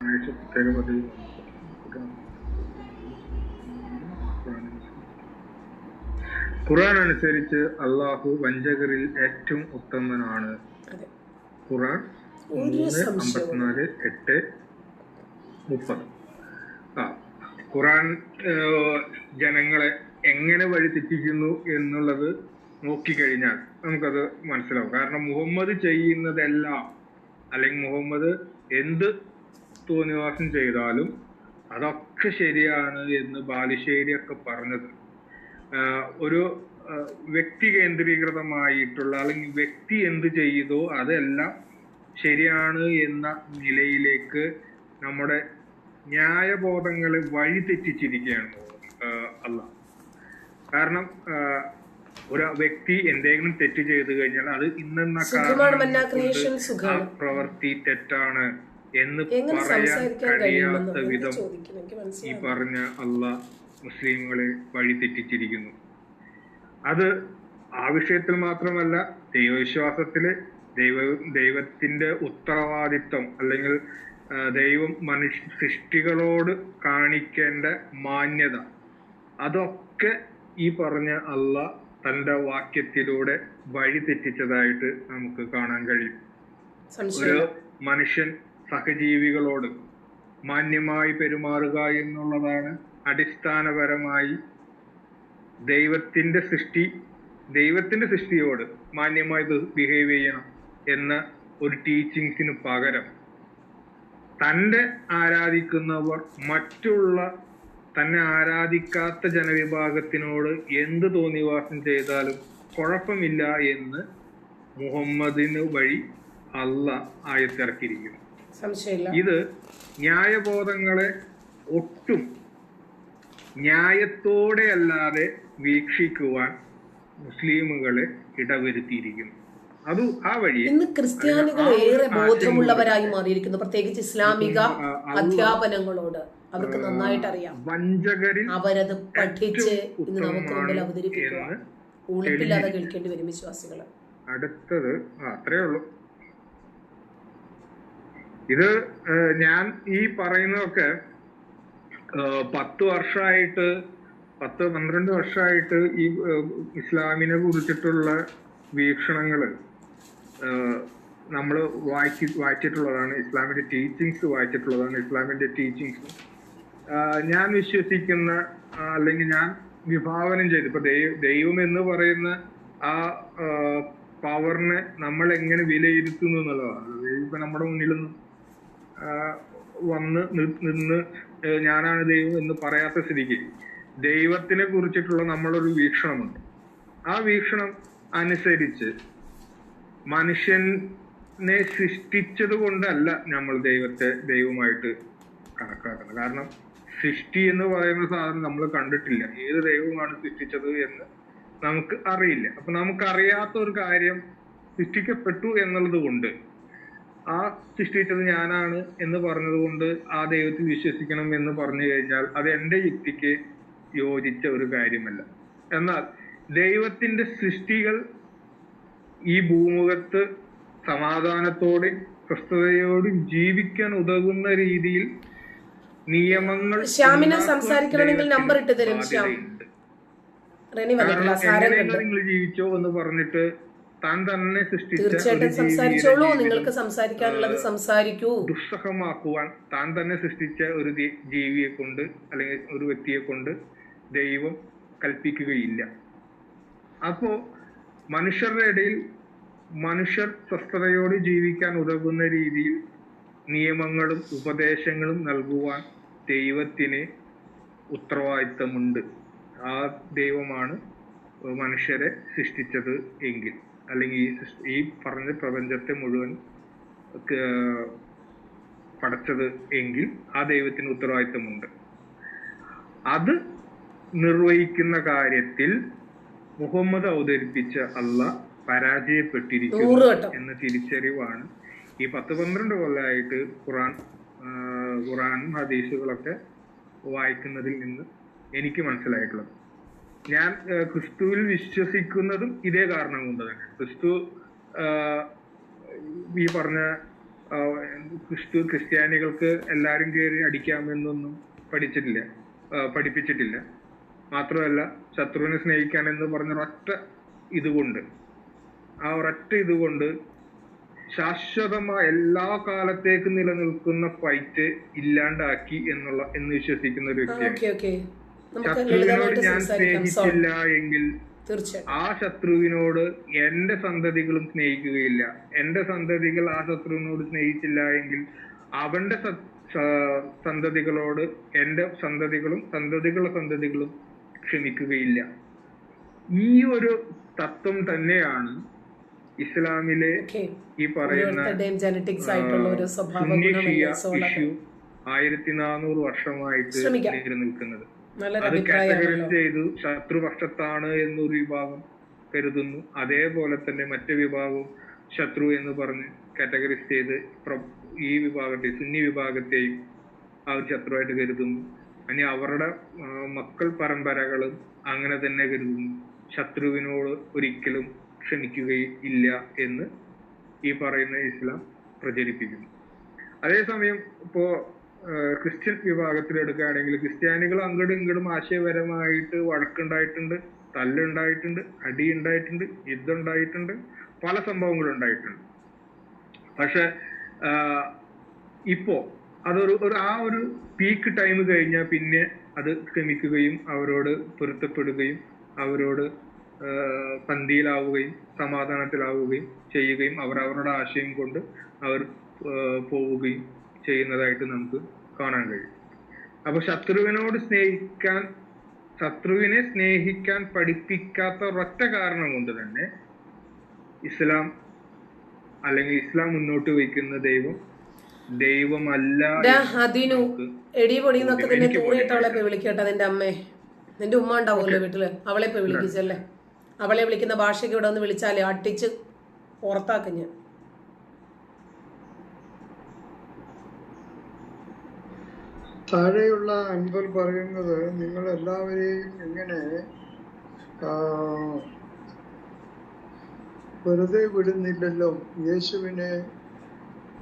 ആഴ്ച പ്രത്യേക പദവി ഖുറാൻ അനുസരിച്ച് അള്ളാഹു വഞ്ചകരിൽ ഏറ്റവും ഉത്തമനാണ്. ഖുറാൻ മൂന്ന് അമ്പത്തിനാല് എട്ട് മുപ്പത്. ആ ഖുറാൻ ജനങ്ങളെ എങ്ങനെ വഴി തെറ്റിക്കുന്നു എന്നുള്ളത് നോക്കിക്കഴിഞ്ഞാൽ നമുക്കത് മനസ്സിലാവും. കാരണം മുഹമ്മദ് ചെയ്യുന്നതെല്ലാം അല്ലെങ്കിൽ മുഹമ്മദ് എന്ത് തോന്നിവാസം ചെയ്താലും അതൊക്കെ ശരിയാണ് എന്ന് ബാലുശ്ശേരിയൊക്കെ പറഞ്ഞത്. ഒരു വ്യക്തി കേന്ദ്രീകൃതമായിട്ടുള്ള അല്ലെങ്കിൽ വ്യക്തി എന്ത് ചെയ്തോ അതെല്ലാം ശരിയാണ് എന്ന നിലയിലേക്ക് നമ്മുടെ ന്യായബോധങ്ങളെ വഴി തെറ്റിച്ചിരിക്കുകയാണ് ആഹ് കാരണം ഒരു വ്യക്തി എന്തെങ്കിലും തെറ്റ് ചെയ്തു കഴിഞ്ഞാൽ അത് ഇന്നെന്ന പ്രവൃത്തി തെറ്റാണ്. എന്ന് പറയാൻ കഴിയാത്ത വിധം ഈ പറഞ്ഞ അള്ളാഹ് മുസ്ലിങ്ങളെ വഴി തെറ്റിച്ചിരിക്കുന്നു. അത് ആ വിഷയത്തിൽ മാത്രമല്ല ദൈവവിശ്വാസത്തിൽ ദൈവ ദൈവത്തിന്റെ ഉത്തരവാദിത്വം അല്ലെങ്കിൽ ദൈവം മനുഷ്യ സൃഷ്ടികളോട് കാണിക്കേണ്ട മാന്യത. അതൊക്കെ ഈ പറഞ്ഞ അല്ല തന്റെ വാക്യത്തിലൂടെ വഴി തെറ്റിച്ചതായിട്ട് നമുക്ക് കാണാൻ കഴിയും. ഒരു മനുഷ്യൻ സഹജീവികളോട് മാന്യമായി പെരുമാറുക എന്നുള്ളതാണ് അടിസ്ഥാനപരമായി ദൈവത്തിന്റെ സൃഷ്ടി ദൈവത്തിന്റെ സൃഷ്ടിയോട് മാന്യമായി ബിഹേവ് ചെയ്യണം എന്ന ഒരു ടീച്ചിങ്സിന് പകരം. തന്റെ ആരാധിക്കുന്നവർ മറ്റുള്ള തന്നെ ആരാധിക്കാത്ത ജനവിഭാഗത്തിനോട് എന്ത് തോന്നിവാസം ചെയ്താലും കുഴപ്പമില്ല എന്ന് മുഹമ്മദിന് വഴി അല്ല ആയത്തിറക്കിയിരിക്കുന്നു. ഇത് ന്യായബോധങ്ങളെ ഒട്ടും ന്യായത്തോടെ അല്ലാതെ വീക്ഷിക്കുവാൻ മുസ്ലിമുകളെ ഇടവരുത്തിയിരിക്കുന്നു അത് ആ വഴി ഇന്ന് ക്രിസ്ത്യാനികൾ ഏറെ ബോധമുള്ളവരായി മാറിയിരിക്കുന്നു. പ്രത്യേകിച്ച് ഇസ്ലാമിക അധ്യാപനങ്ങളോട് അവർക്ക് നന്നായിട്ട് അറിയാം വഞ്ചകരിൽ അവരത് പഠിച്ച് ഇന്ന് നമുക്ക് മുമ്പിൽ അവതരിപ്പിക്കുക എന്ന് ഉളുപ്പില്ലാതെ കേൾക്കേണ്ടി വരും വിശ്വാസികൾ അടുത്തത് അത്രേ ഉള്ളൂ. ഇത് ഞാൻ ഈ പറയുന്നതൊക്കെ പത്ത് വർഷമായിട്ട് പത്ത് പന്ത്രണ്ട് വർഷമായിട്ട് ഈ ഇസ്ലാമിനെ കുറിച്ചിട്ടുള്ള വീക്ഷണങ്ങൾ നമ്മൾ വായിച്ച് വായിച്ചിട്ടുള്ളതാണ്. ഇസ്ലാമിന്റെ ടീച്ചിങ്സ് വായിച്ചിട്ടുള്ളതാണ്. ഇസ്ലാമിന്റെ ടീച്ചിങ്സ് ഞാൻ വിശ്വസിക്കുന്ന അല്ലെങ്കിൽ ഞാൻ വിഭാവനം ചെയ്ത് ഇപ്പൊ ദൈവം എന്ന് പറയുന്ന ആ പവറിനെ നമ്മൾ എങ്ങനെ വിലയിരുത്തുന്നു എന്നുള്ളതാണ്. ഇപ്പൊ നമ്മുടെ മുന്നിൽ വന്ന് നിന്ന് ഞാനാണ് ദൈവം എന്ന് പറയാത്ത സ്ഥിതിക്ക് ദൈവത്തിനെ കുറിച്ചിട്ടുള്ള നമ്മളൊരു വീക്ഷണമുണ്ട്. ആ വീക്ഷണം അനുസരിച്ച് മനുഷ്യനെ സൃഷ്ടിച്ചത് കൊണ്ടല്ല നമ്മൾ ദൈവത്തെ ദൈവമായിട്ട് കണക്കാക്കുന്നത്. കാരണം സൃഷ്ടി എന്ന് പറയുന്ന സാധനം നമ്മൾ കണ്ടിട്ടില്ല. ഏത് ദൈവമാണ് സൃഷ്ടിച്ചത് എന്ന് നമുക്ക് അറിയില്ല. അപ്പൊ നമുക്കറിയാത്ത ഒരു കാര്യം സൃഷ്ടിക്കപ്പെട്ടു എന്നുള്ളത് കൊണ്ട് ആ സൃഷ്ടിച്ചത് ഞാനാണ് എന്ന് പറഞ്ഞതുകൊണ്ട് ആ ദൈവത്തിൽ വിശ്വസിക്കണം എന്ന് പറഞ്ഞു കഴിഞ്ഞാൽ അത് എന്റെ യുക്തിക്ക് യോജിച്ച ഒരു കാര്യമല്ല. എന്നാൽ ദൈവത്തിന്റെ സൃഷ്ടികൾ ഈ ഭൂമുഖത്ത് സമാധാനത്തോടെ സ്വസ്ഥതയോടും ജീവിക്കാൻ ഉതകുന്ന രീതിയിൽ നിയമങ്ങൾ ശ്യാമിനെ സംസാരിക്കണമെങ്കിൽ നമ്പർ ഇട്ട് തരും ശ്യാം. നിങ്ങൾ ജീവിച്ചോ എന്ന് പറഞ്ഞിട്ട് താൻ തന്നെ സൃഷ്ടിച്ച തീർച്ചയായിട്ടും സംസാരിച്ചോളൂ. നിങ്ങൾക്ക് സംസാരിക്കാനുള്ളത് സംസാരിക്കൂ. ദുസ്സഹമാക്കുവാൻ താൻ തന്നെ സൃഷ്ടിച്ച ഒരു ജീവിയെ കൊണ്ട് അല്ലെങ്കിൽ ഒരു വ്യക്തിയെ കൊണ്ട് ദൈവം കൽപ്പിക്കുകയില്ല. അപ്പോ മനുഷ്യരുടെ ഇടയിൽ മനുഷ്യർ സ്വസ്ഥതയോട് ജീവിക്കാൻ ഉതകുന്ന രീതിയിൽ നിയമങ്ങളും ഉപദേശങ്ങളും നൽകുവാൻ ദൈവത്തിന് ഉത്തരവാദിത്തമുണ്ട്. ആ ദൈവമാണ് മനുഷ്യരെ സൃഷ്ടിച്ചത് എങ്കിൽ. അല്ലെങ്കിൽ ഈ പറഞ്ഞ പ്രപഞ്ചത്തെ മുഴുവൻ പടച്ചത് എങ്കിൽ ആ ദൈവത്തിന് ഉത്തരവാദിത്തമുണ്ട്. അത് നിർവഹിക്കുന്ന കാര്യത്തിൽ മുഹമ്മദ് അവതരിപ്പിച്ച അല്ല പരാജയപ്പെട്ടിരിക്കുന്നു എന്ന തിരിച്ചറിവാണ്. ഈ പത്ത് പന്ത്രണ്ട് കൊല്ലമായിട്ട് ഖുറാൻ ഖുറാനും ഹദീസുകളൊക്കെ വായിക്കുന്നതിൽ നിന്ന് എനിക്ക് മനസ്സിലായിട്ടുള്ളത്. ഞാൻ ക്രിസ്തുവിൽ വിശ്വസിക്കുന്നതും ഇതേ കാരണം കൊണ്ട് തന്നെ ക്രിസ്തു ഈ പറഞ്ഞ ക്രിസ്തു ക്രിസ്ത്യാനികൾക്ക് എല്ലാരും കയറി അടിക്കാമെന്നൊന്നും പഠിച്ചിട്ടില്ല പഠിപ്പിച്ചിട്ടില്ല. മാത്രമല്ല ശത്രുവിനെ സ്നേഹിക്കാൻ എന്ന് പറഞ്ഞ ഒരൊറ്റ ഇതുകൊണ്ട് ആ ഒരൊറ്റ ഇതുകൊണ്ട് ശാശ്വതമായ എല്ലാ കാലത്തേക്കും നിലനിൽക്കുന്ന ഫൈറ്റ് ഇല്ലാണ്ടാക്കി എന്നുള്ള എന്ന് വിശ്വസിക്കുന്ന ഒരു വ്യക്തിയാണ്. ശത്രുവിനോട് ഞാൻ സ്നേഹിച്ചില്ല എങ്കിൽ ആ ശത്രുവിനോട് എന്റെ സന്തതികളും സ്നേഹിക്കുകയില്ല. എന്റെ സന്തതികൾ ആ ശത്രുവിനോട് സ്നേഹിച്ചില്ല എങ്കിൽ അവന്റെ സന്തതികളോട് എന്റെ സന്തതികളും സന്തതികളുടെ സന്തതികളും ക്ഷമിക്കുകയില്ല. ഈ ഒരു തത്വം തന്നെയാണ് ഇസ്ലാമിലെ ഈ പറയുന്ന ആയിരത്തി നാനൂറ് വർഷമായിട്ട് ശ്രമിക്കാം. അത് കാറ്റഗറൈസ് ചെയ്തു. ശത്രുപക്ഷത്താണ് എന്നൊരു വിഭാഗം കരുതുന്നു. അതേപോലെ തന്നെ മറ്റു വിഭാഗവും ശത്രു എന്ന് പറഞ്ഞ് കാറ്റഗറൈസ് ചെയ്ത് ഈ വിഭാഗത്തെ സുന്നി വിഭാഗത്തെയും അവർ ശത്രുവായിട്ട് കരുതുന്നു. ഇനി അവരുടെ മക്കൾ പരമ്പരകളും അങ്ങനെ തന്നെ കരുതുന്നു. ശത്രുവിനോട് ഒരിക്കലും ക്ഷമിക്കുകയില്ല എന്ന് ഈ പറയുന്ന ഇസ്ലാം പ്രചരിപ്പിക്കുന്നു. അതേസമയം ഇപ്പോ ക്രിസ്ത്യൻ വിഭാഗത്തിൽ എടുക്കുകയാണെങ്കിൽ ക്രിസ്ത്യാനികൾ അങ്ങോട്ടും ഇങ്ങോട്ടും ആശയപരമായിട്ട് വഴക്കുണ്ടായിട്ടുണ്ട് തല്ലുണ്ടായിട്ടുണ്ട് അടി ഉണ്ടായിട്ടുണ്ട് യുദ്ധം ഉണ്ടായിട്ടുണ്ട് പല സംഭവങ്ങളും ഉണ്ടായിട്ടുണ്ട് പക്ഷെ ഇപ്പോ അതൊരു ഒരു ആ ഒരു പീക്ക് ടൈം കഴിഞ്ഞാൽ പിന്നെ അത് ക്ഷമിക്കുകയും അവരോട് പൊരുത്തപ്പെടുകയും അവരോട് പന്തിയിലാവുകയും സമാധാനത്തിലാവുകയും ചെയ്യുകയും അവർ അവരുടെ ആശയം കൊണ്ട് അവർ പോവുകയും ചെയ്യുന്നതായിട്ട് നമുക്ക് കാണാൻ കഴിയും. അപ്പൊ ശത്രുവിനോട് സ്നേഹിക്കാൻ ശത്രുവിനെ സ്നേഹിക്കാൻ പഠിപ്പിക്കാത്ത ഒരൊറ്റ കാരണം കൊണ്ട് തന്നെ ഇസ്ലാം അല്ലെങ്കിൽ ഇസ്ലാം മുന്നോട്ട് വയ്ക്കുന്ന ദൈവം ദൈവമല്ല എടി നിന്നെ പോയി വിളിക്കട്ടെ നിന്റെ അമ്മേ നിന്റെ ഉമ്മ ഉണ്ടാവുമല്ലോ വീട്ടിൽ. അവളെ പോയി വിളിക്കിച്ചല്ലേ അവളെ വിളിക്കുന്ന ഭാഷയ്ക്ക് ഇവിടെ ഒന്ന് വിളിച്ചാലേ അട്ടിച്ച് പുറത്താക്കും ഞാൻ. താഴെയുള്ള അൻപൽ പറയുന്നത് നിങ്ങൾ എല്ലാവരെയും ഇങ്ങനെ വെറുതെ വിടുന്നില്ലല്ലോ. യേശുവിനെ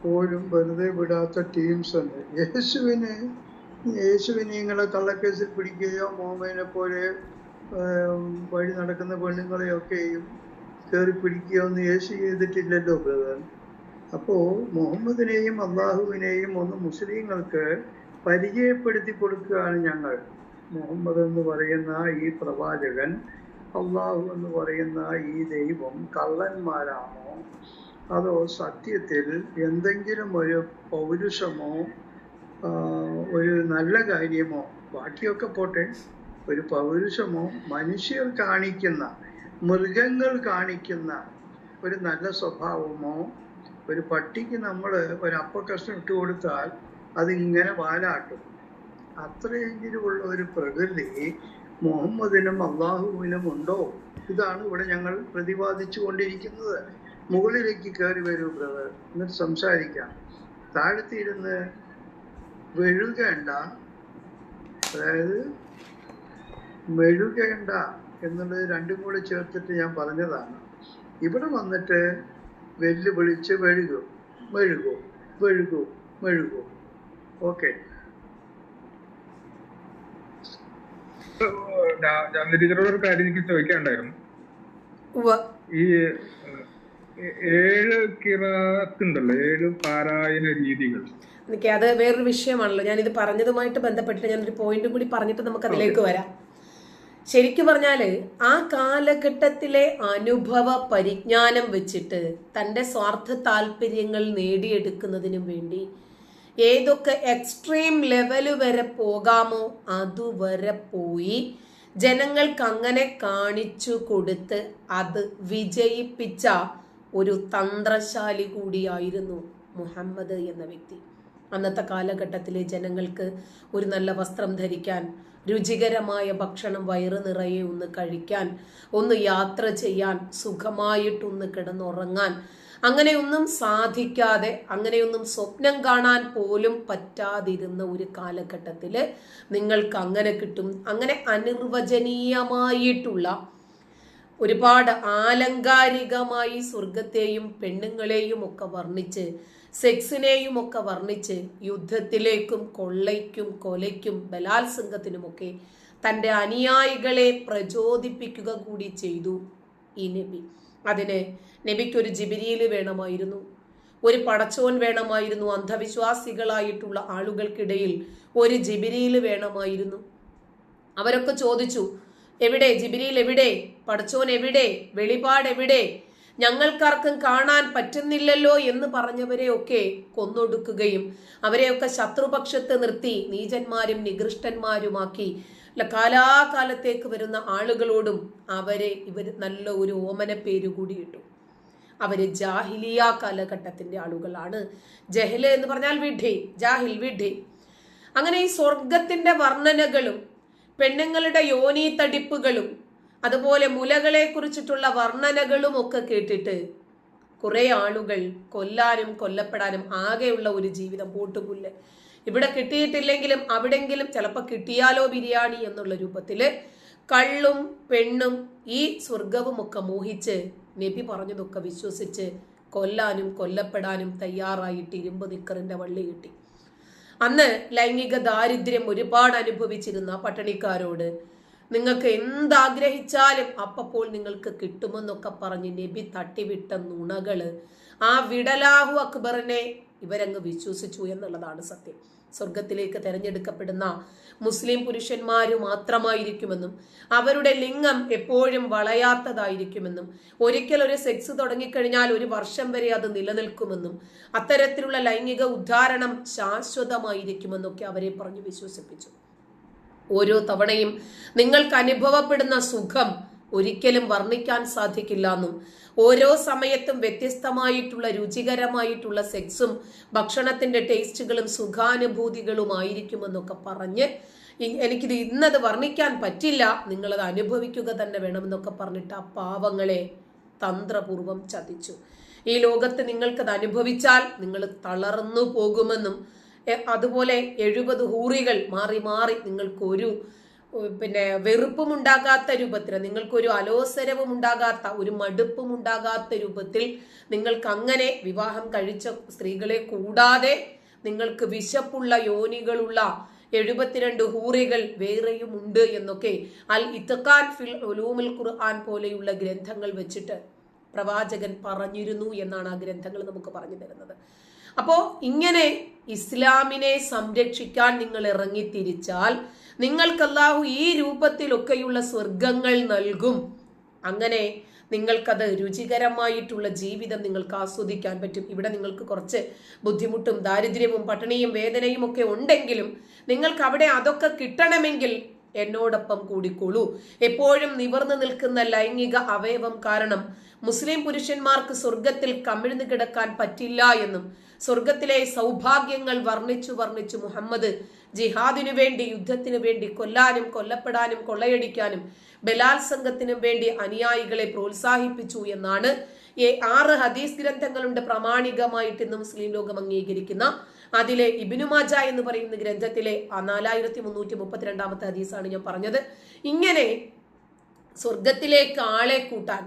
പോലും വെറുതെ വിടാത്ത ടീംസ് ഉണ്ട്. യേശുവിനെ യേശുവിനെ നിങ്ങളെ കള്ളക്കേസിൽ പിടിക്കുകയോ മോമേനെ പോലെ വഴി നടക്കുന്ന പെണ്ണുങ്ങളെയൊക്കെയും കയറി പിടിക്കുകയോ ഒന്നും യേശു ചെയ്തിട്ടില്ലല്ലോ ബ്രദർ. അപ്പോ മുഹമ്മദിനെയും അള്ളാഹുവിനെയും ഒന്ന് മുസ്ലിങ്ങൾക്ക് പരിചയപ്പെടുത്തി കൊടുക്കുകയാണ് ഞങ്ങൾ. മുഹമ്മദ് എന്ന് പറയുന്ന ഈ പ്രവാചകൻ അള്ളാഹു എന്ന് പറയുന്ന ഈ ദൈവം കള്ളന്മാരാണോ? അതോ സത്യത്തിൽ എന്തെങ്കിലും ഒരു പൗരുഷമോ ഒരു നല്ല കാര്യമോ? ബാക്കിയൊക്കെ പോട്ടെ. ഒരു പൗരുഷമോ? മനുഷ്യർ കാണിക്കുന്ന മൃഗങ്ങൾ കാണിക്കുന്ന ഒരു നല്ല സ്വഭാവമോ? ഒരു പട്ടിക്ക് നമ്മൾ ഒരു അപ്പക്കഷ്ണം ഇട്ട് കൊടുത്താൽ അതിങ്ങനെ വാലാട്ടും. അത്രയെങ്കിലും ഉള്ള ഒരു പ്രകൃതി മുഹമ്മദിനും അള്ളാഹുവിനും ഉണ്ടോ? ഇതാണ് ഇവിടെ ഞങ്ങൾ പ്രതിപാദിച്ചു കൊണ്ടിരിക്കുന്നത്. മുകളിലേക്ക് കയറി വരൂ ബ്രദർ എന്നിട്ട് സംസാരിക്കാം. താഴത്തിരുന്ന് വെഴുകേണ്ട അതായത് മെഴുകേണ്ട എന്നുള്ളത് രണ്ടും കൂടി ചേർത്തിട്ട് ഞാൻ പറഞ്ഞതാണ്. ഇവിടെ വന്നിട്ട് വെല്ലുവിളിച്ച് മെഴുകും മെഴുകും മെഴുകും മെഴുകൂ. ഓക്കെ ജാമ്യതീകരോട് ഒരു കാര്യം എനിക്ക് ചോദിക്കാണ്ടായിരുന്നു ഈ ഏഴ് കിറാത്തുണ്ടല്ലോ ഏഴ് പാരായണ രീതികൾ. എനിക്ക് അത് വേറൊരു വിഷയമാണല്ലോ. ഞാൻ ഇത് പറഞ്ഞതുമായിട്ട് ബന്ധപ്പെട്ടിട്ട് ഞാനൊരു പോയിന്റും കൂടി പറഞ്ഞിട്ട് നമുക്ക് അതിലേക്ക് വരാം. ശരിക്കും പറഞ്ഞാൽ ആ കാലഘട്ടത്തിലെ അനുഭവ പരിജ്ഞാനം വെച്ചിട്ട് തന്റെ സ്വാർത്ഥ താല്പര്യങ്ങൾ നേടിയെടുക്കുന്നതിനും വേണ്ടി ഏതൊക്കെ എക്സ്ട്രീം ലെവൽ വരെ പോകാമോ അതുവരെ പോയി. ജനങ്ങൾക്ക് അങ്ങനെ കാണിച്ചു കൊടുത്ത് അത് വിജയിപ്പിച്ച ഒരു തന്ത്രശാലി കൂടിയായിരുന്നു മുഹമ്മദ് എന്ന വ്യക്തി. അന്നത്തെ കാലഘട്ടത്തിലെ ജനങ്ങൾക്ക് ഒരു നല്ല വസ്ത്രം ധരിക്കാൻ രുചികരമായ ഭക്ഷണം വയറ് നിറയെ ഒന്ന് കഴിക്കാൻ ഒന്ന് യാത്ര ചെയ്യാൻ സുഖമായിട്ടൊന്ന് കിടന്നുറങ്ങാൻ അങ്ങനെയൊന്നും സാധിക്കാതെ അങ്ങനെയൊന്നും സ്വപ്നം കാണാൻ പോലും പറ്റാതിരുന്ന ഒരു കാലഘട്ടത്തിൽ നിങ്ങൾക്ക് അങ്ങനെ കിട്ടും. അങ്ങനെ അനിർവചനീയമായിട്ടുള്ള ഒരുപാട് ആലങ്കാരികമായി സ്വർഗത്തെയും പെണ്ണുങ്ങളെയും ഒക്കെ വർണിച്ച് സെക്സിനെയും ഒക്കെ വർണിച്ച് യുദ്ധത്തിലേക്കും കൊള്ളയ്ക്കും കൊലയ്ക്കും ബലാത്സംഗത്തിനുമൊക്കെ തന്റെ അനുയായികളെ പ്രചോദിപ്പിക്കുക കൂടി ചെയ്തു ഈ നബി. അതിന് നബിക്കൊരു ജിബിരിയിൽ വേണമായിരുന്നു. ഒരു പടച്ചോൻ വേണമായിരുന്നു അന്ധവിശ്വാസികളായിട്ടുള്ള ആളുകൾക്കിടയിൽ ഒരു ജിബിരിയിൽ വേണമായിരുന്നു. അവരൊക്കെ ചോദിച്ചു എവിടെ? ജിബിരിയിൽ എവിടെ? പടച്ചോൻ എവിടെ? വെളിപാട് എവിടെ? ഞങ്ങൾക്കാർക്കും കാണാൻ പറ്റുന്നില്ലല്ലോ? എന്ന് പറഞ്ഞവരെയൊക്കെ കൊന്നൊടുക്കുകയും അവരെയൊക്കെ ശത്രുപക്ഷത്ത് നിർത്തി നീചന്മാരും നികൃഷ്ടന്മാരുമാക്കി ല- കാലാകാലത്തേക്ക് വരുന്ന ആളുകളോടും അവരെ ഇവർ നല്ല ഒരു ഓമന പേര് കൂടി ഇട്ടു. അവർ ജാഹിലിയ കാലഘട്ടത്തിന്റെ ആളുകളാണ്. ജഹൽ എന്ന് പറഞ്ഞാൽ വിഡ്ഢി ജാഹിൽ വിഡ്ഢി. അങ്ങനെ ഈ സ്വർഗത്തിന്റെ വർണനകളും പെണ്ണുങ്ങളുടെ യോനി തടിപ്പുകളും അതുപോലെ മുലകളെ കുറിച്ചിട്ടുള്ള വർണനകളും ഒക്കെ കേട്ടിട്ട് കുറെ ആളുകൾ കൊല്ലാനും കൊല്ലപ്പെടാനും ആകെയുള്ള ഒരു ജീവിതം പോട്ടുപുല്ല് ഇവിടെ കിട്ടിയിട്ടില്ലെങ്കിലും അവിടെങ്കിലും ചിലപ്പോൾ കിട്ടിയാലോ ബിരിയാണി എന്നുള്ള രൂപത്തിൽ കള്ളും പെണ്ണും ഈ സ്വർഗവും ഒക്കെ മോഹിച്ച് നബി പറഞ്ഞതൊക്കെ വിശ്വസിച്ച് കൊല്ലാനും കൊല്ലപ്പെടാനും തയ്യാറായിട്ട് ഇരുമ്പ് നിക്കറിന്റെ വള്ളി കിട്ടി. അന്ന് ലൈംഗിക ദാരിദ്ര്യം ഒരുപാട് അനുഭവിച്ചിരുന്ന പട്ടണിക്കാരോട് നിങ്ങൾക്ക് എന്താഗ്രഹിച്ചാലും അപ്പപ്പോൾ നിങ്ങൾക്ക് കിട്ടുമെന്നൊക്കെ പറഞ്ഞ് നബി തട്ടിവിട്ട നുണകൾ ആ വിടലാഹു അക്ബറിനെ ഇവരങ്ങ് വിശ്വസിച്ചു എന്നുള്ളതാണ് സത്യം. സ്വർഗത്തിലേക്ക് തെരഞ്ഞെടുക്കപ്പെടുന്ന മുസ്ലിം പുരുഷന്മാര് മാത്രമായിരിക്കുമെന്നും അവരുടെ ലിംഗം എപ്പോഴും വളയാത്തതായിരിക്കുമെന്നും ഒരിക്കൽ ഒരു സെക്സ് തുടങ്ങിക്കഴിഞ്ഞാൽ ഒരു വർഷം വരെ അത് നിലനിൽക്കുമെന്നും അത്തരത്തിലുള്ള ലൈംഗിക ഉദ്ധാരണം ശാശ്വതമായിരിക്കുമെന്നൊക്കെ അവരെ പറഞ്ഞു വിശ്വസിപ്പിച്ചു. ഓരോ തവണയും നിങ്ങൾക്ക് അനുഭവപ്പെടുന്ന സുഖം ഒരിക്കലും വർണിക്കാൻ സാധിക്കില്ല എന്നും ഓരോ സമയത്തും വ്യത്യസ്തമായിട്ടുള്ള രുചികരമായിട്ടുള്ള സെക്സും ഭക്ഷണത്തിന്റെ ടേസ്റ്റുകളും സുഖാനുഭൂതികളും ആയിരിക്കുമെന്നൊക്കെ പറഞ്ഞ് എനിക്കിത് ഇന്നത് വർണിക്കാൻ പറ്റില്ല. നിങ്ങളത് അനുഭവിക്കുക തന്നെ വേണമെന്നൊക്കെ പറഞ്ഞിട്ട് ആ പാവങ്ങളെ തന്ത്രപൂർവം ചതിച്ചു. ഈ ലോകത്ത് നിങ്ങൾക്കത് അനുഭവിച്ചാൽ നിങ്ങൾ തളർന്നു പോകുമെന്നും അതുപോലെ എഴുപത് ഹൂറികൾ മാറി മാറി നിങ്ങൾക്കൊരു പിന്നെ വെറുപ്പും ഉണ്ടാകാത്ത രൂപത്തിൽ നിങ്ങൾക്കൊരു അലോസരവും ഉണ്ടാകാത്ത ഒരു മടുപ്പും ഉണ്ടാകാത്ത രൂപത്തിൽ നിങ്ങൾക്ക് അങ്ങനെ വിവാഹം കഴിച്ച സ്ത്രീകളെ കൂടാതെ നിങ്ങൾക്ക് വിശപ്പുള്ള യോനികളുള്ള എഴുപത്തിരണ്ട് ഹൂറികൾ വേറെയും ഉണ്ട് എന്നൊക്കെ അൽ ഇത്തഖാൻ ഫിൽ ഉലൂമുൽ ഖുർആൻ പോലെയുള്ള ഗ്രന്ഥങ്ങൾ വെച്ചിട്ട് പ്രവാചകൻ പറഞ്ഞിരുന്നു എന്നാണ് ആ ഗ്രന്ഥങ്ങൾ നമുക്ക് പറഞ്ഞു തരുന്നത്. അപ്പോ ഇങ്ങനെ ഇസ്ലാമിനെ സംരക്ഷിക്കാൻ നിങ്ങൾ ഇറങ്ങി ഇറങ്ങിത്തിരിച്ചാൽ നിങ്ങൾക്ക് അല്ലാഹു ഈ രൂപത്തിലൊക്കെയുള്ള സ്വർഗങ്ങൾ നൽകും. അങ്ങനെ നിങ്ങൾക്കത് രുചികരമായിട്ടുള്ള ജീവിതം നിങ്ങൾക്ക് ആസ്വദിക്കാൻ പറ്റും. ഇവിടെ നിങ്ങൾക്ക് കുറച്ച് ബുദ്ധിമുട്ടും ദാരിദ്ര്യവും പട്ടിണിയും വേദനയും ഒക്കെ ഉണ്ടെങ്കിലും നിങ്ങൾക്ക് അവിടെ അതൊക്കെ കിട്ടണമെങ്കിൽ എന്നോടൊപ്പം കൂടിക്കോളൂ എപ്പോഴും നിവർന്നു നിൽക്കുന്ന ലൈംഗിക അവയവം കാരണം മുസ്ലിം പുരുഷന്മാർക്ക് സ്വർഗത്തിൽ കമിഴ്ന്നു കിടക്കാൻ പറ്റില്ല എന്നും സ്വർഗത്തിലെ സൗഭാഗ്യങ്ങൾ വർണിച്ചു വർണിച്ചു മുഹമ്മദ് ജിഹാദിനു വേണ്ടി യുദ്ധത്തിനു വേണ്ടി കൊല്ലാനും കൊല്ലപ്പെടാനും കൊള്ളയടിക്കാനും ബലാത്സംഗത്തിനും വേണ്ടി അനുയായികളെ പ്രോത്സാഹിപ്പിച്ചു എന്നാണ് ഈ ആറ് ഹദീസ് ഗ്രന്ഥങ്ങളുണ്ട് പ്രാമാണികമായിട്ട് ഇന്ന് മുസ്ലിം ലോകം അംഗീകരിക്കുന്ന. അതിലെ ഇബിനുമാജ എന്ന് പറയുന്ന ഗ്രന്ഥത്തിലെ നാലായിരത്തി മുന്നൂറ്റി മുപ്പത്തിരണ്ടാമത്തെ ഹദീസാണ് ഞാൻ പറഞ്ഞത്. ഇങ്ങനെ സ്വർഗത്തിലേക്ക് ആളെ കൂട്ടാൻ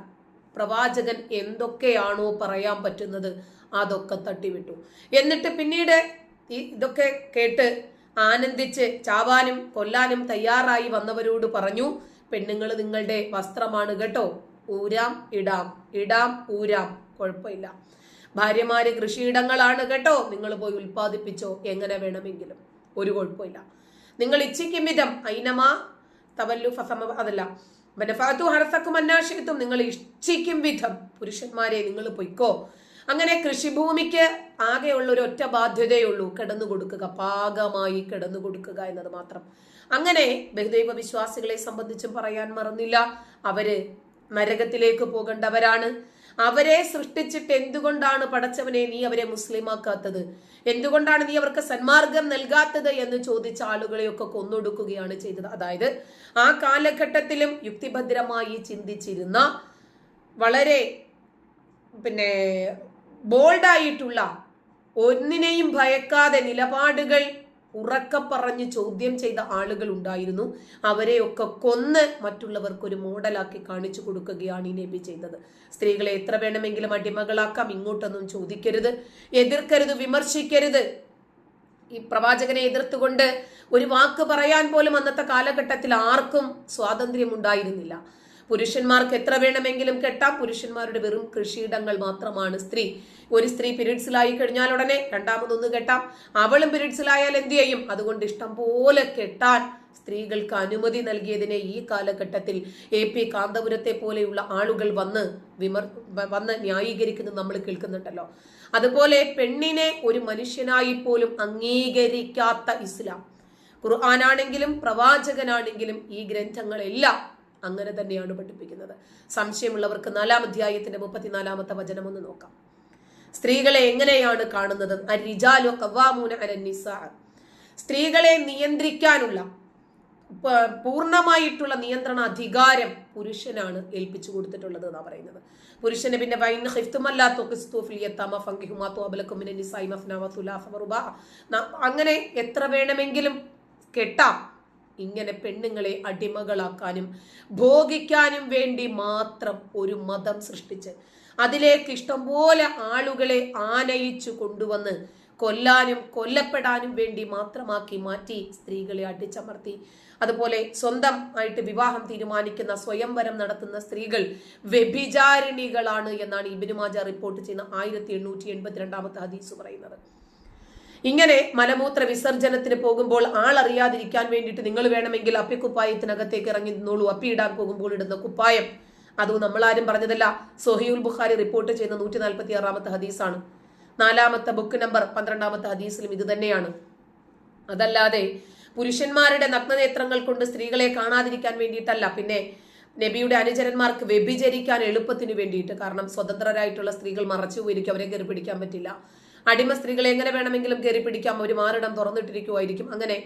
പ്രവാചകൻ എന്തൊക്കെയാണോ പറയാൻ പറ്റുന്നത് അതൊക്കെ തട്ടിവിട്ടു. എന്നിട്ട് പിന്നീട് ഇതൊക്കെ കേട്ട് ആനന്ദിച്ച് ചാവാനും കൊല്ലാനും തയ്യാറായി വന്നവരോട് പറഞ്ഞു പെണ്ണുങ്ങൾ നിങ്ങളുടെ വസ്ത്രമാണ് കേട്ടോ. ഊരാം ഇടാം. ഇടാം ഊരാം. കുഴപ്പമില്ല. ഭാര്യമാര് കൃഷിയിടങ്ങളാണ് കേട്ടോ. നിങ്ങൾ പോയി ഉൽപ്പാദിപ്പിച്ചോ? എങ്ങനെ വേണമെങ്കിലും. ഒരു കുഴപ്പമില്ല. നിങ്ങൾ ഇച്ഛിക്കും വിധം ഐനമാ തവല്ലു ഫസമ അതല്ല. ബനഫാത്തു ഹർസക്കും അന്നാശയത്തും നിങ്ങൾ ഇച്ഛിക്കും വിധം പുരുഷന്മാരെ നിങ്ങൾ പൊയ്ക്കോ. അങ്ങനെ കൃഷിഭൂമിക്ക് ആകെയുള്ള ഒരു ഒറ്റ ബാധ്യതയുള്ളൂ കിടന്നു കൊടുക്കുക പാകമായി കിടന്നു കൊടുക്കുക എന്നത് മാത്രം. അങ്ങനെ ബഹുദൈവ വിശ്വാസികളെ സംബന്ധിച്ചും പറയാൻ മറന്നില്ല. അവർ നരകത്തിലേക്ക് പോകേണ്ടവരാണ്. അവരെ സൃഷ്ടിച്ചിട്ട് എന്തുകൊണ്ടാണ് പടച്ചവനെ നീ അവരെ മുസ്ലിമാക്കാത്തത്? എന്തുകൊണ്ടാണ് നീ അവർക്ക് സന്മാർഗം നൽകാത്തത് എന്ന് ചോദിച്ച ആളുകളെയൊക്കെ കൊന്നൊടുക്കുകയാണ് ചെയ്തത്. അതായത് ആ കാലഘട്ടത്തിലും യുക്തിഭദ്രമായി ചിന്തിച്ചിരുന്ന വളരെ പിന്നെ ബോൾഡായിട്ടുള്ള ഒന്നിനെയും ഭയക്കാതെ നിലപാടുകൾ ഉറക്ക പറഞ്ഞ് ചോദ്യം ചെയ്ത ആളുകൾ ഉണ്ടായിരുന്നു. അവരെയൊക്കെ കൊന്ന് മറ്റുള്ളവർക്ക് ഒരു മോഡലാക്കി കാണിച്ചു കൊടുക്കുകയാണ് ഈ നബി ചെയ്തത്. സ്ത്രീകളെ എത്ര വേണമെങ്കിലും അടിമകളാക്കാം ഇങ്ങോട്ടൊന്നും ചോദിക്കരുത് എതിർക്കരുത് വിമർശിക്കരുത്. ഈ പ്രവാചകനെ എതിർത്തുകൊണ്ട് ഒരു വാക്ക് പറയാൻ പോലും അന്നത്തെ കാലഘട്ടത്തിൽ ആർക്കും സ്വാതന്ത്ര്യം ഉണ്ടായിരുന്നില്ല പുരുഷന്മാർക്ക് എത്ര വേണമെങ്കിലും കെട്ടാം. പുരുഷന്മാരുടെ വെറും കൃഷിയിടങ്ങൾ മാത്രമാണ് സ്ത്രീ. ഒരു സ്ത്രീ പീരീഡ്സിലായി കഴിഞ്ഞാൽ ഉടനെ രണ്ടാമതൊന്ന് കെട്ടാം. അവളും പീരീഡ്സിലായാൽ എന്ത് ചെയ്യും? അതുകൊണ്ട് ഇഷ്ടം പോലെ കെട്ടാൻ സ്ത്രീകൾക്ക് അനുമതി നൽകിയതിനെ ഈ കാലഘട്ടത്തിൽ എ പി കാന്തപുരത്തെ പോലെയുള്ള ആളുകൾ വന്ന് വിമർ വന്ന് ന്യായീകരിക്കുന്നത് നമ്മൾ കേൾക്കുന്നുണ്ടല്ലോ. അതുപോലെ പെണ്ണിനെ ഒരു മനുഷ്യനായി പോലും അംഗീകരിക്കാത്ത ഇസ്ലാം. ഖുർആനാണെങ്കിലും പ്രവാചകനാണെങ്കിലും ഈ ഗ്രന്ഥങ്ങളെല്ലാം അങ്ങനെ തന്നെയാണ് പഠിപ്പിക്കുന്നത്. സംശയമുള്ളവർക്ക് നാലാം അധ്യായത്തിന്റെ മുപ്പത്തിനാലാമത്തെ വചനം ഒന്ന് നോക്കാം. സ്ത്രീകളെ എങ്ങനെയാണ് കാണുന്നത്? സ്ത്രീകളെ നിയന്ത്രിക്കാനുള്ള പൂർണമായിട്ടുള്ള നിയന്ത്രണ അധികാരം പുരുഷനാണ് ഏൽപ്പിച്ചു കൊടുത്തിട്ടുള്ളത് എന്നാ പറയുന്നത്. പുരുഷന് പിന്നെ വൈൻ അങ്ങനെ എത്ര വേണമെങ്കിലും കെട്ടാം. ഇങ്ങനെ പെണ്ണുങ്ങളെ അടിമകളാക്കാനും ഭോഗിക്കാനും വേണ്ടി മാത്രം ഒരു മതം സൃഷ്ടിച്ച് അതിലേക്ക് ഇഷ്ടംപോലെ ആളുകളെ ആനയിച്ചു കൊണ്ടുവന്ന് കൊല്ലാനും കൊല്ലപ്പെടാനും വേണ്ടി മാത്രമാക്കി മാറ്റി സ്ത്രീകളെ അടിച്ചമർത്തി. അതുപോലെ സ്വന്തം ആയിട്ട് വിവാഹം തീരുമാനിക്കുന്ന സ്വയംവരം നടത്തുന്ന സ്ത്രീകൾ വ്യഭിചാരിണികളാണ് എന്നാണ് ഇബിനുമാജ റിപ്പോർട്ട് ചെയ്യുന്ന ആയിരത്തി എണ്ണൂറ്റി എൺപത്തിരണ്ടാമത്തെ ഹദീസ് പറയുന്നത്. ഇങ്ങനെ മലമൂത്ര വിസർജനത്തിന് പോകുമ്പോൾ ആളറിയാതിരിക്കാൻ വേണ്ടിയിട്ട് നിങ്ങൾ വേണമെങ്കിൽ അപ്പിക്കുപ്പായത്തിനകത്തേക്ക് ഇറങ്ങി നിന്നോളൂ. അപ്പി ഇടാൻ പോകുമ്പോൾ ഇടുന്ന കുപ്പായം. അതും നമ്മളാരും പറഞ്ഞതല്ല. സൊഹിയുൽ ബുഖാരി റിപ്പോർട്ട് ചെയ്യുന്ന നൂറ്റി നാൽപ്പത്തി ആറാമത്തെ ഹദീസാണ്. നാലാമത്തെ ബുക്ക് നമ്പർ പന്ത്രണ്ടാമത്തെ ഹദീസിലും ഇത് തന്നെയാണ്. അതല്ലാതെ പുരുഷന്മാരുടെ നഗ്നനേത്രങ്ങൾ കൊണ്ട് സ്ത്രീകളെ കാണാതിരിക്കാൻ വേണ്ടിയിട്ടല്ല. പിന്നെ നബിയുടെ അനുചരന്മാർക്ക് വ്യഭിചരിക്കാൻ എളുപ്പത്തിന് വേണ്ടിയിട്ട്. കാരണം സ്വതന്ത്രരായിട്ടുള്ള സ്ത്രീകൾ മറച്ചു പോയിരിക്കും. അവരെ കയറി പിടിക്കാൻ പറ്റില്ല. അടിമ സ്ത്രീകളെ എങ്ങനെ വേണമെങ്കിലും കയറി പിടിക്കാം? ഒരു മാറിടം തുറന്നിട്ടിരിക്കുമായിരിക്കും അങ്ങനെ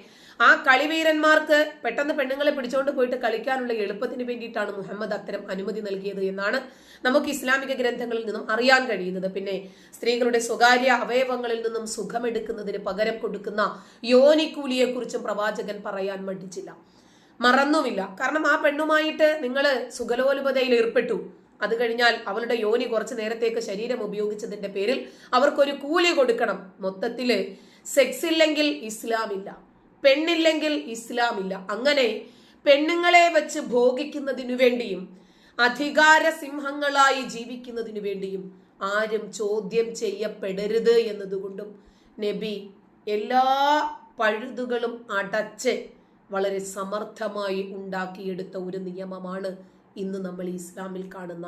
ആ കളിവീരന്മാർക്ക് പെട്ടെന്ന് പെണ്ണുങ്ങളെ പിടിച്ചുകൊണ്ട് പോയിട്ട് കളിക്കാനുള്ള എളുപ്പത്തിന് വേണ്ടിയിട്ടാണ് മുഹമ്മദ് അത്തരം അനുമതി നൽകിയത് എന്നാണ് നമുക്ക് ഇസ്ലാമിക ഗ്രന്ഥങ്ങളിൽ നിന്നും അറിയാൻ കഴിയുന്നത്. പിന്നെ സ്ത്രീകളുടെ സ്വകാര്യ അവയവങ്ങളിൽ നിന്നും സുഖമെടുക്കുന്നതിന് പകരം കൊടുക്കുന്ന യോനിക്കൂലിയെക്കുറിച്ചും പ്രവാചകൻ പറയാൻ മടിച്ചില്ല. മറന്നുമില്ല. കാരണം ആ പെണ്ണുമായിട്ട് നിങ്ങൾ സുഖലോലുപതയിൽ ഏർപ്പെട്ടു. അത് കഴിഞ്ഞാൽ അവളുടെ യോനി കുറച്ചു നേരത്തേക്ക് ശരീരം ഉപയോഗിച്ചതിന്റെ പേരിൽ അവർക്കൊരു കൂലി കൊടുക്കണം. മൊത്തത്തിൽ സെക്സ് ഇല്ലെങ്കിൽ ഇസ്ലാമില്ല പെണ്ണില്ലെങ്കിൽ ഇസ്ലാം ഇല്ല. അങ്ങനെ പെണ്ണുങ്ങളെ വെച്ച് ഭോഗിക്കുന്നതിനു വേണ്ടിയും അധികാര സിംഹങ്ങളായി ജീവിക്കുന്നതിനു വേണ്ടിയും ആരും ചോദ്യം ചെയ്യപ്പെടരുത് എന്നതുകൊണ്ടും നബി എല്ലാ പഴുതുകളും അടച്ച് വളരെ സമർത്ഥമായി ഉണ്ടാക്കിയെടുത്ത ഒരു നിയമമാണ് ഇന്ന് നമ്മൾ ഇസ്ലാമിൽ കാണുന്ന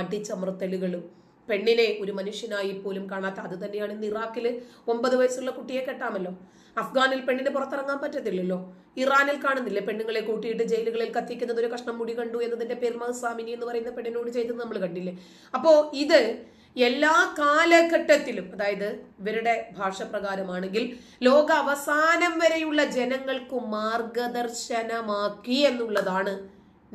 അടിച്ചമർത്തലുകളും പെണ്ണിനെ ഒരു മനുഷ്യനായി പോലും കാണാത്ത അത് തന്നെയാണ് ഇന്ന് ഇറാഖിൽ ഒമ്പത് വയസ്സുള്ള കുട്ടിയെ കെട്ടാമല്ലോ. അഫ്ഗാനിൽ പെണ്ണിന് പുറത്തിറങ്ങാൻ പറ്റത്തില്ലല്ലോ. ഇറാനിൽ കാണുന്നില്ലേ പെണ്ണുങ്ങളെ കൂട്ടിയിട്ട് ജയിലുകളിൽ കത്തിക്കുന്നത് ഒരു കഷ്ണം മുടി കണ്ടു എന്നതിന്റെ പേര് മഹസാമിനി എന്ന് പറയുന്ന പെണ്ണിനോട് ചെയ്തത് നമ്മൾ കണ്ടില്ലേ. അപ്പോ ഇത് എല്ലാ കാലഘട്ടത്തിലും അതായത് ഇവരുടെ ഭാഷ പ്രകാരമാണെങ്കിൽ ലോക അവസാനം വരെയുള്ള ജനങ്ങൾക്ക് മാർഗദർശനമാക്കി എന്നുള്ളതാണ്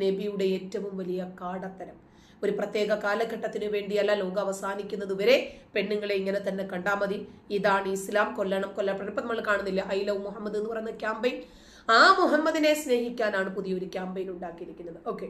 നബിയുടെ ഏറ്റവും വലിയ കാടത്തരം. ഒരു പ്രത്യേക കാലഘട്ടത്തിനു വേണ്ടിയല്ല ലോകം അവസാനിക്കുന്നത് വരെ പെണ്ണുങ്ങളെ ഇങ്ങനെ തന്നെ കണ്ടാൽ മതി. ഇതാണ് ഇസ്ലാം. കൊല്ലണം കൊല്ലപ്പെടണം. ഇപ്പം നമ്മൾ കാണുന്നില്ല ഐ ലവ് മുഹമ്മദ് എന്ന് പറയുന്ന ക്യാമ്പയിൻ. ആ മുഹമ്മദിനെ സ്നേഹിക്കാനാണ് പുതിയൊരു ക്യാമ്പയിൻ ഉണ്ടാക്കിയിരിക്കുന്നത്. ഓക്കെ.